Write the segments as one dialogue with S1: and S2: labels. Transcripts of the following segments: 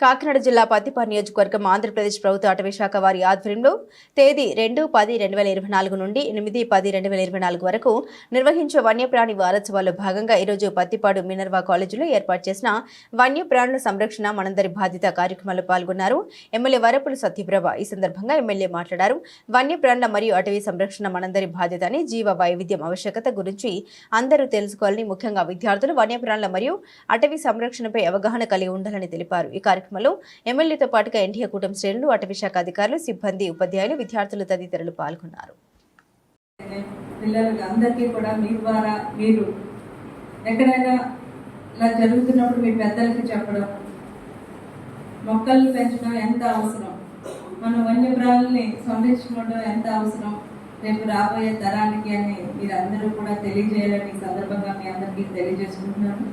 S1: కాకినాడ జిల్లా పత్తిపాడు నియోజకవర్గం ఆంధ్రప్రదేశ్ ప్రభుత్వ అటవీ శాఖ వారి ఆధ్వర్యంలో తేదీ రెండు పది రెండు వేల ఇరవై నాలుగు నుండి ఎనిమిది పది రెండు వేల ఇరవై నాలుగు వరకు నిర్వహించే వన్యప్రాణి వారోత్సవాల్లో భాగంగా ఈరోజు పత్తిపాడు మినర్వా కాలేజీలో ఏర్పాటు చేసిన వన్యప్రాణుల సంరక్షణ మనందరి బాధ్యత కార్యక్రమంలో పాల్గొన్నారు. ఎమ్మెల్యే వరపుల సత్యప్రభ ఈ సందర్భంగా ఎమ్మెల్యే మాట్లాడారు. వన్యప్రాణుల మరియు అటవీ సంరక్షణ మనందరి బాధ్యత అని జీవ వైవిధ్యం ఆవశ్యకత గురించి అందరూ తెలుసుకోవాలని ముఖ్యంగా విద్యార్థులు వన్యప్రాణుల మరియు అటవీ సంరక్షణపై అవగాహన కలిగి ఉండాలని తెలిపారు. ఈ కార్యక్రమం కార్యక్రమంలో ఎమ్మెల్యేతో పాటుగా ఎన్టీఏ కూటమి శ్రేణులు అటవీ శాఖ అధికారులు సిబ్బంది ఉపాధ్యాయులు విద్యార్థులు తదితరులు పాల్గొన్నారు.
S2: పిల్లలకి అందరికీ కూడా మీ ద్వారా మీరు ఎక్కడైనా ఇలా జరుగుతున్నప్పుడు మీ పెద్దలకి చెప్పడం మొక్కలు పెంచడం ఎంత అవసరం? మన వన్యప్రాణుల్ని సంరక్షించడం ఎంత అవసరం? రేపు రాబోయే తరానికి అని మీరు అందరూ కూడా తెలియజేయాలని సందర్భంగా మీ అందరికీ తెలియజేసుకుంటున్నాను.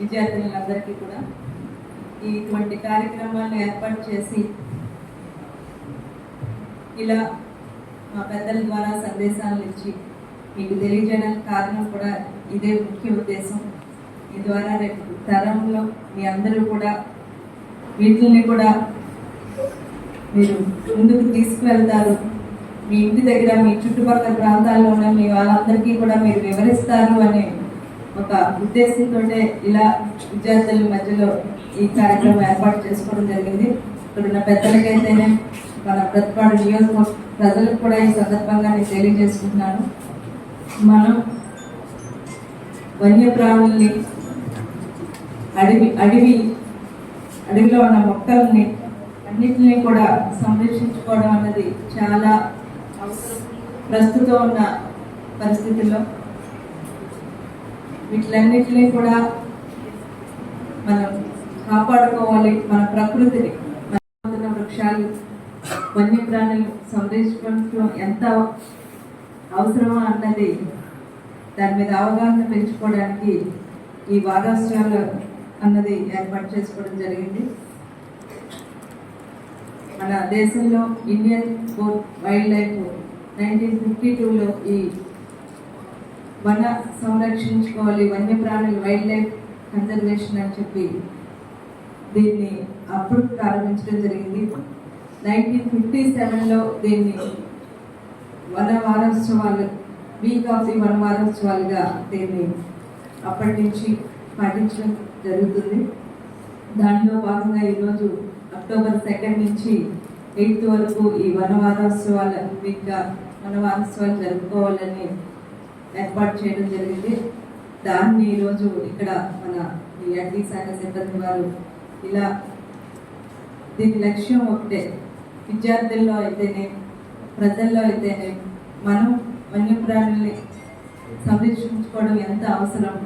S2: విద్యార్థులందరికీ కూడా ఇటువంటి కార్యక్రమాలను ఏర్పాటు చేసి ఇలా మా పెద్దల ద్వారా సందేశాలను ఇచ్చి మీకు తెలియజేయడానికి కారణం కూడా ఇదే ముఖ్య ఉద్దేశం. ఈ ద్వారా రేపు తరంలో మీ అందరూ కూడా వీటిని కూడా మీరు ముందుకు తీసుకువెళ్తారు. మీ ఇంటి దగ్గర మీ చుట్టుపక్కల ప్రాంతాల్లో ఉన్న మీ వాళ్ళందరికీ కూడా మీరు వివరిస్తారు అనే ఒక ఉద్దేశంతో ఇలా విద్యార్థుల మధ్యలో ఈ కార్యక్రమం ఏర్పాటు చేసుకోవడం జరిగింది. ఇక్కడ ఉన్న పెద్దలకైతేనే మన ప్రతిపాడు నియోజకవర్గ ప్రజలకు కూడా ఈ సందర్భంగా నేను తెలియజేసుకుంటున్నాను. మనం వన్యప్రాణుల్ని అడవి అడవి అడవిలో ఉన్న మొక్కల్ని అన్నిటిని కూడా సంరక్షించుకోవడం అన్నది చాలా అవసరం ప్రస్తుతం ఉన్న పరిస్థితుల్లో వీటిలన్నిటినీ కూడా మనం కాపాడుకోవాలి మన ప్రకృతిని. మన వృక్షాలు వన్యప్రాణులు సంరక్షించడం ఎంత అవసరమో అన్నది దాని మీద అవగాహన పెంచుకోవడానికి ఈ వారాష్ట్రాలు అన్నది ఏర్పాటు చేసుకోవడం జరిగింది. మన దేశంలో Indian wild life nineteen fifty టూలో ఈ వన సంరక్షించుకోవాలి వన్యప్రాణులు వైల్డ్ లైఫ్ కన్జర్వేషన్ అని చెప్పి దీన్ని అప్పుడు ప్రారంభించడం జరిగింది. నైన్టీన్ ఫిఫ్టీ సెవెన్లో దీన్ని వన వారోత్సవాలు వీక్ ఆఫ్ ది వన వారోత్సవాలుగా దీన్ని అప్పటి నుంచి పాటించడం జరుగుతుంది. దానిలో భాగంగా ఈరోజు అక్టోబర్ సెకండ్ నుంచి ఎయిత్ వరకు ఈ వన వారోత్సవాల వీక్గా వన వారోత్సవాలు జరుపుకోవాలని ఏర్పాటు చేయడం జరిగింది. దాన్ని ఈరోజు ఇక్కడ మన ఈ శాఖ సిబ్బంది వారు ఇలా దీని లక్ష్యం ఒకటే. విద్యార్థుల్లో అయితేనే ప్రజల్లో అయితేనే మనం వన్యప్రాణుల్ని సంరక్షించుకోవడం ఎంత అవసరం?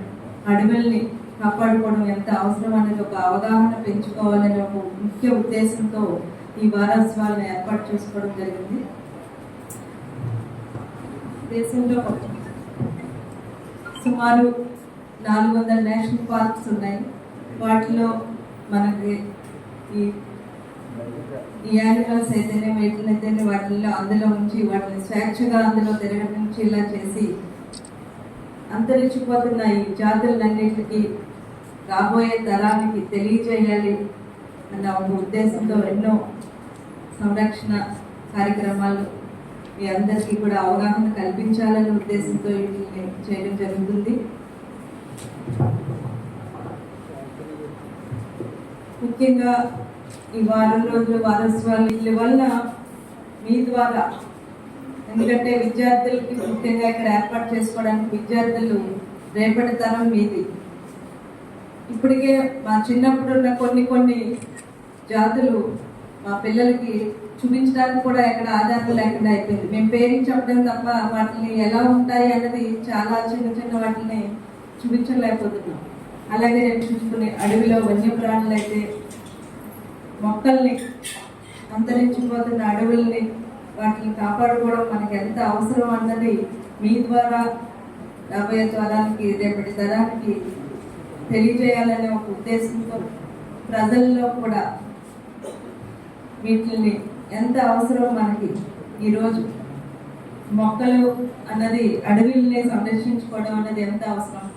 S2: అడవుల్ని కాపాడుకోవడం ఎంత అవసరం అనేది ఒక అవగాహన పెంచుకోవాలనే ఒక ముఖ్య ఉద్దేశంతో ఈ వారోత్సవాలను ఏర్పాటు చేసుకోవడం జరిగింది. దేశంలో సుమారు నాలుగు వందల నేషనల్ పార్క్స్ ఉన్నాయి. వాటిలో మనకి ఈ ఈ యానిమల్స్ అయితేనే వీటిని వాటిల్లో అందులో ఉంచి వాటిని స్వేచ్ఛగా అందులో తిరగడం నుంచి ఇలా చేసి అంతరించిపోతున్న ఈ జాతులన్నిటికీ రాబోయే తరానికి తెలియజేయాలి అన్న ఒక ఉద్దేశంతో ఎన్నో సంరక్షణ కార్యక్రమాలు మీ అందరికీ కూడా అవగాహన కల్పించాలనే ఉద్దేశంతో చేయడం జరుగుతుంది. ముఖ్యంగా ఈ వారం రోజులు వారోత్సవాలు వల్ల మీ ద్వారా ఎందుకంటే విద్యార్థులకి ముఖ్యంగా ఇక్కడ ఏర్పాటు చేసుకోవడానికి విద్యార్థులు రేపటి తరం మీది. ఇప్పటికే మా చిన్నప్పుడు ఉన్న కొన్ని కొన్ని జాతులు మా పిల్లలకి చూపించడానికి కూడా ఎక్కడ ఆధారం లేకుండా అయిపోయింది. మేము పేరెంట్స్ చెప్పడం తప్ప వాటిని ఎలా ఉంటాయి అన్నది చాలా చిన్న చిన్న వాటిని చూపించలేకపోతున్నాం. అలాగే నేను చూసుకునే అడవిలో వన్యప్రాణులు అయితే మొక్కల్ని అంతరించిపోతున్న అడవుల్ని వాటిని కాపాడుకోవడం మనకి ఎంత అవసరం అన్నది మీ ద్వారా రాబోయే తరానికి రేపటి తరానికి తెలియజేయాలనే ఒక ఉద్దేశంతో ప్రజల్లో కూడా వీటిని ఎంత అవసరం మనకి? ఈరోజు మొక్కలు అన్నది అడవిల్ని సంరక్షించుకోవడం అన్నది ఎంత అవసరం?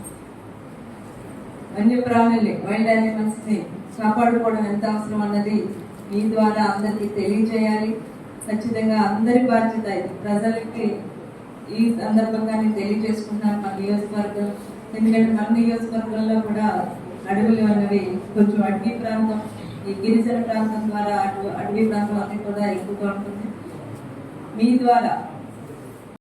S2: వన్యప్రాణుల్ని వైల్డ్ యానిమల్స్ని కాపాడుకోవడం ఎంత అవసరం అన్నది మీ ద్వారా అందరికీ తెలియజేయాలి. ఖచ్చితంగా అందరి బాధ్యత ఇది. ప్రజలకి ఈ సందర్భంగా నేను తెలియజేసుకుంటున్నాను మన నియోజకవర్గం. ఎందుకంటే మన నియోజకవర్గంలో కూడా అడవులు అన్నవి కొంచెం అడవి ప్రాంతం. ఈ గిరిజన ప్రాంతం ద్వారా అటు అడవి ప్రాంతం అన్ని కూడా ఎక్కువగా ఉంటుంది. మీ ద్వారా